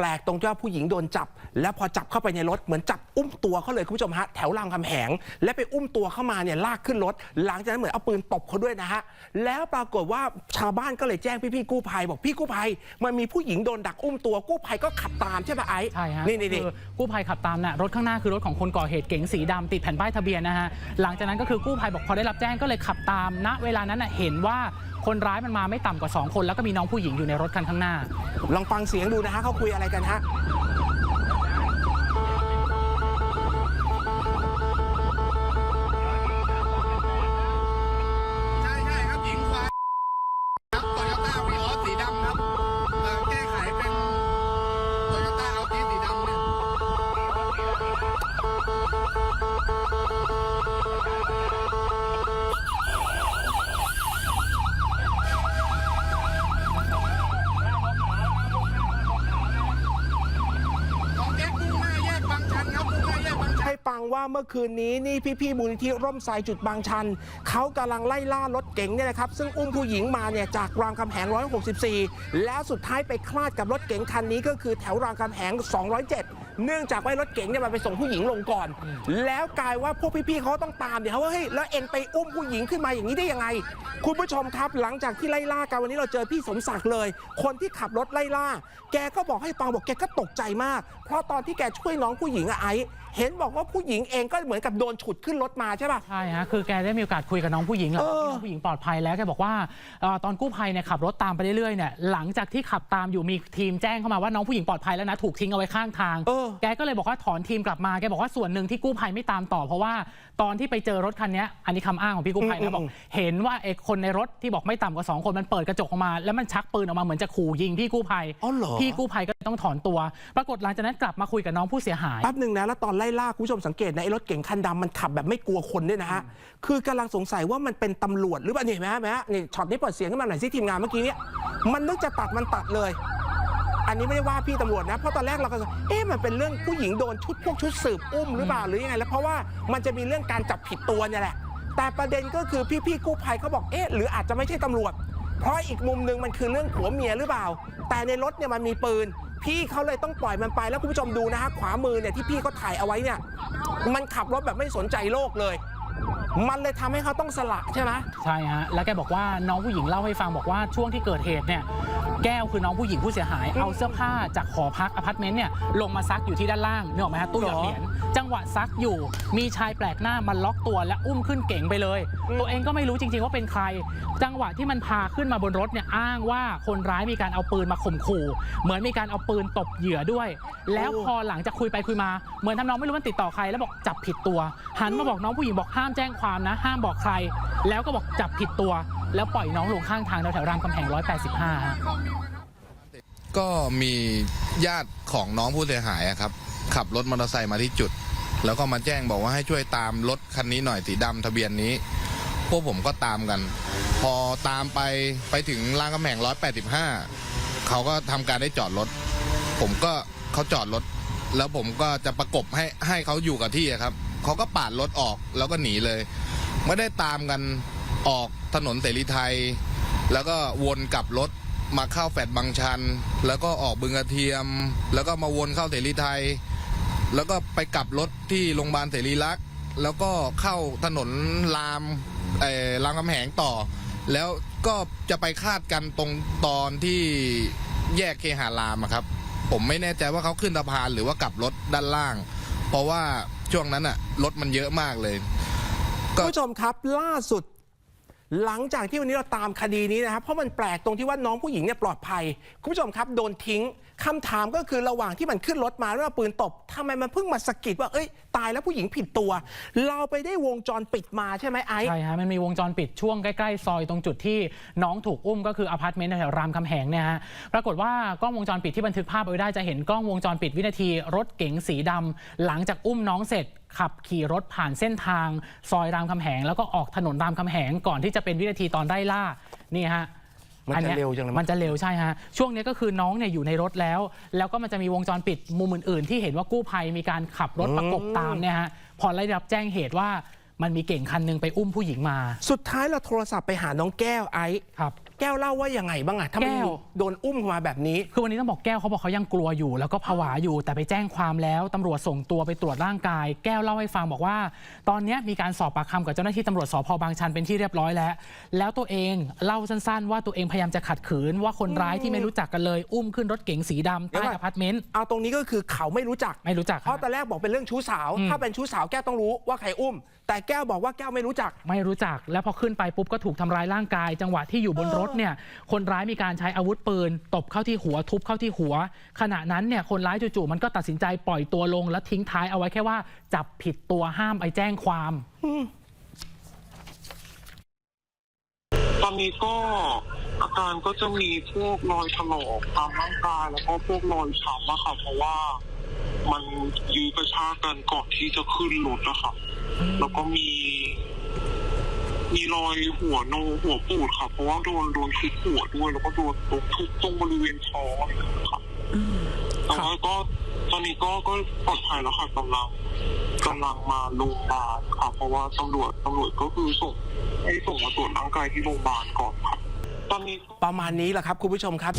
แปลกตรงที่ว่าผู้หญิงโดนจับ แล้วพอจับเข้าไปในรถเหมือนจับอุ้มตัวเขาเลยคุณผู้ชมฮะแถวรามคำแหง และไปอุ้มตัวเข้ามาเนี่ยลากขึ้นรถ หลังจากนั้นเหมือนเอาปืนตบเขาด้วยนะฮะแล้วปรากฏว่าชาวบ้านก็เลยแจ้งพี่ๆกู้ภัยบอกพี่กู้ภัยมันมีผู้หญิงโดนดักอุ้มตัวกู้ภัยก็ขับตามใช่ปะไอ้ใช่ฮะนี่นี่นี่คือกู้ภัยขับตามน่ะรถข้างหน้าคือรถของคนก่อเหตุเก๋งสีดำติดแผ่นป้ายทะเบียนนะฮะหลังจากนั้นก็คือกู้ภัยบอกพอได้รับแจ้งก็เลยขับตามณเวลานั้นน่ะเห็นว่าคนร้ายมันมาไม่ต่ำกว่า 2 คน แล้วก็มีน้องผู้หญิงอยู่ในรถคันข้างหน้า ลองฟังเสียงดูนะฮะเขาคุยอะไรกันฮะ งชันให้ฟังว่าเมื่อคืนนี้นี่พี่ๆมูลนิธิร่มทรจุดบางชันเขากำลังไล่ล่ารถเก๋งเนี่ยนะครับซึ่งอุ้มผู้หญิงมาเนี่ยจากรามคำแหง 164 แล้วสุดท้ายไปคลาดกับรถเก๋งคันนี้ก็คือแถวรามคำแหง 207 เนื่องจากว่ารถเก๋งเนี่ยมันไปส่งผู้หญิงลงก่อน แล้วกลายว่าพวกพี่ๆเขาต้องตามเดี๋ยวเขาว่าเฮ้ยแล้วเอ็งไปอุ้มผู้หญิงขึ้นมาอย่างนี้ได้ยังไง คุณผู้ชมครับหลังจากที่ไล่ล่ากันวันนี้เราเจอพี่สมศักดิ์เลย คนที่ขับรถไล่ล่า แกก็บอกให้ฟังบอกแกก็ตกใจมาก เพราะตอนที่แกช่วยน้องผู้หญิงอะไอซ์เห็นบอกว่าผู้หญิงเองก็เหมือนกับโดนฉุดขึ้นรถมาใช่ป่ะใช่ฮะคือแกได้มีโอกาสคุยกับน้องผู้หญิงหลังเออที่น้องผู้หญิงปลอดภัยแล้วแกบอกว่าเอ่อตอนกู้ภัยเนี่ยขับรถตามไปเรื่อยๆเนี่ยหลังจากที่ขับตามอยู่มีทีมแจ้งเข้ามาว่าน้องผู้หญิงปลอดภัยแล้วนะถูกทิ้งเอาไว้ข้างทางเออแกก็เลยบอกว่าถอนทีมกลับมาแกบอกว่าส่วนหนึ่งที่กู้ภัยไม่ตามต่อ เพราะว่าตอนที่ไปเจอรถคันเนี้ยอันนี้คำอ้างของพี่กู้ภัยอืมนะบอกอืมเห็นว่าไอ้คนในรถที่บอกไม่ต่ำกว่าสองคนมันเปิดกระจกออกมา แล้วมันชักปืนออกมาเหมือนจะขู่ยิงพี่กู้ภัยอ๋อเหรอ พี่กู้ภัยก็ต้องถอนตัว ปรากฏหลังจากนั้นกลับมาคุยกับน้องผู้เสียหาย แป๊บหนึ่งนะแล้วตอนไล่ล่าคุณผู้ชมสังเกตนะไอ้รถเก๋งคันดำมันขับแบบไม่กลัวคนด้วยนะฮะคือกำลังสงสัยว่ามันเป็นตำรวจหรือเปล่านี่เห็นไหมฮะเห็นไหมฮะนี่ช็อตนี้เปิดเสียงขึ้นมาหน่อยสิทีมงานเมื่อกี้เนี่ยมันนึกจะตัดมันตัดเลย อันนี้ไม่ได้ว่าพี่ตำรวจนะ เพราะตอนแรกเราก็เอ๊ะมันเป็นเรื่องผู้หญิงโดนชุดพวกชุดสืบอุ้มหรือเปล่าหรือยังไงแล้วเพราะว่ามันจะมีเรื่องการจับผิดตัวเนี่ยแหละ แต่ประเด็นก็คือพี่ๆกู้ภัยเขาบอกเอ๊ะหรืออาจจะไม่ใช่ตำรวจ เพราะอีกมุมหนึ่งมันคือเรื่องผัวเมียหรือเปล่า แต่ในรถเนี่ยมันมีปืน พี่เขาเลยต้องปล่อยมันไปแล้วคุณผู้ชมดูนะฮะขวามือเนี่ยที่พี่เขาถ่ายเอาไว้เนี่ยมันขับรถแบบไม่สนใจโลกเลย มันเลยทำให้เขาต้องสละใช่ไหมใช่ฮะแล้วแกบอกว่าน้องผู้หญิงเล่าให้ฟังบอกว่าช่วงที่เกิดเหตุเนี่ยแก้วคือน้องผู้หญิงผู้เสียหาย เอาเสื้อผ้าจากหอพักอพาร์ตเมนต์เนี่ยลงมาซักอยู่ที่ด้านล่างนึกออกไหมฮะตู้หยอดเหรียญจังหวะซักอยู่ มีชายแปลกหน้ามาล็อกตัวและอุ้มขึ้นเก๋งไปเลยอืมตัวเองก็ไม่รู้จริงๆว่าเป็นใคร จังหวะที่มันพาขึ้นมาบนรถเนี่ยอ้างว่าคนร้ายมีการเอาปืนมาข่มขู่ เหมือนมีการเอาปืนตบเหยื่อด้วย แล้วพอหลังจากคุยไปคุยมาเหมือนทำน้องไม่รู้มันติดต่อใครแล้วบอกจับผิดตัว หันมาบอกน้องผู้หญิงบอกห้ามแจ้งความนะ ห้ามบอกใคร แล้วก็บอกจับผิดตัว แล้วปล่อยน้องลงข้างทางแถวๆรามคำแหง 185 ก็มีญาติของน้องผู้เสียหายครับ ขับรถมอเตอร์ไซค์มาที่จุด แล้วก็มาแจ้งบอกว่าให้ช่วยตามรถคันนี้หน่อยสีดำทะเบียนนี้ พวกผมก็ตามกัน พอตามไปไปถึงรางกำแหง 185 เขาก็ทำการได้จอดรถ ผมก็เขาจอดรถ แล้วผมก็จะประกบให้ให้เขาอยู่กับที่ครับ เขาก็ปาดรถออกแล้วก็หนีเลย ไม่ได้ตามกันออกถนนเสรีไทย แล้วก็วนกลับรถมาเข้าแฟดบางชัน แล้วก็ออกบึงกระเทียม แล้วก็มาวนเข้าเสรีไทย แล้วก็ไปกลับรถที่โรงพยาบาลเสรีรักษ์แล้วก็เข้าถนนรามเอ่อรามคำแหงต่อ แล้วก็จะไปคาดกันตรงตอนที่แยกเคหารามอะครับ ผมไม่แน่ใจว่าเขาขึ้นสะพานหรือว่ากลับรถด้านล่าง เพราะว่า ช่วงนั้นอะรถมันเยอะมากเลย คุณผู้ชมครับล่าสุด หลังจากที่วันนี้เราตามคดีนี้นะครับเพราะมันแปลกตรงที่ว่าน้องผู้หญิงเนี่ยปลอดภัย คุณผู้ชมครับโดนทิ้ง คำถามก็คือระหว่างที่มันขึ้นรถมาแล้วเอาปืนตบทำไมมันเพิ่งมาสะกิดว่าเอ้ยตายแล้วผู้หญิงผิดตัว เราไปได้วงจรปิดมาใช่ไหมไอ้ใช่ฮะมันมีวงจรปิดช่วงใกล้ๆซอยตรงจุดที่น้องถูกอุ้มก็คืออพาร์ตเมนต์แถวรามคำแหงเนี่ยฮะปรากฏว่ากล้องวงจรปิดที่บันทึกภาพไว้ได้จะเห็นกล้องวงจรปิดวินาที รถเก๋งสีดำหลังจากอุ้มน้องเสร็จขับขี่รถผ่านเส้นทาง ซอยรามคำแหง แล้วก็ออกถนนรามคำแหงก่อนที่จะเป็นวินาทีตอนไล่ล่านี่ฮะ มันจะอัยเร็วจังเลยมันจะเร็วใช่ฮะ ช่วงนี้ก็คือน้องเนี่ยอยู่ในรถแล้ว แล้วก็มันจะมีวงจรปิดมุมอื่น ๆ ที่เห็นว่ากู้ภัยมีการขับรถประกบตามเนี่ยฮะพอได้รับแจ้งเหตุว่ามันมีเก่งคันหนึงไปอุ้มผู้หญิงมาสุดท้ายเราโทรศัพท์ไปหาน้องแก้วไอ้ครับ แก้วเล่าว่ายังไงบ้างอะถ้ามันแก้ว โดนอุ้มมาแบบนี้ คือวันนี้ต้องบอกแก้วเขาบอกเขายังกลัวอยู่ แล้วก็ผวาอยู่แต่ไปแจ้งความแล้วตำรวจส่งตัวไปตรวจร่างกาย แก้วเล่าให้ฟังบอกว่า ตอนเนี้ยมีการสอบปากคำกับเจ้าหน้าที่ตำรวจสพบางชันเป็นที่เรียบร้อยแล้ว แล้วตัวเองเล่าสั้นๆ ว่าตัวเองพยายามจะขัดขืน ว่าคนร้ายที่ไม่รู้จักกันเลย อุ้มขึ้นรถเก๋งสีดำเดี๋ยวใต้ก่อน อพาร์ตเมนต์เอาตรงนี้ก็คือเขาไม่รู้จัก ไม่รู้จักเพราะตอนแรกบอกเป็นเรื่องชู้สาวอืมถ้าเป็นชู้สาวแก้วต้องรู้ว่าใครอุ้ม แต่แก้วบอกว่าแก้วไม่รู้จัก ไม่รู้จักแล้วพอขึ้นไปปุ๊บก็ถูกทำร้ายร่างกาย จังหวะที่อยู่บนรถเนี่ยคนร้ายมีการใช้อาวุธปืน ตบเข้าที่หัวทุบเข้าที่หัว ขณะนั้นเนี่ยคนร้ายจู่ๆมันก็ตัดสินใจปล่อยตัวลง แล้วทิ้งท้ายเอาไว้แค่ว่า จับผิดตัวห้ามไปแจ้งความ ตอนนี้ก็อาการก็จะมีพวกรอยถลอกตามร่างกายแล้วก็พวกรอยช้ำอะค่ะเพราะว่ามันยื้อกระชากกันก่อนที่จะขึ้นรถอะค่ะแล้วก็มี มีรอยหัวโนหัวปูดค่ะ เพราะว่าโดนโดนทุบหัวด้วย แล้วก็โดนทุบทุบตรงบริเวณท้องอะไรอย่างเงี้ยค่ะแต่ว่าก็ตอนนี้ก็ก็ปลอดภัยแล้วค่ะกำลังกำลังมาโรงพยาบาลค่ะ เพราะว่าตำรวจตำรวจก็คือส่งให้ส่งมาตรวจร่างกายที่โรงพยาบาลก่อนค่ะตอนนี้ประมาณนี้แหละครับ คุณผู้ชมครับ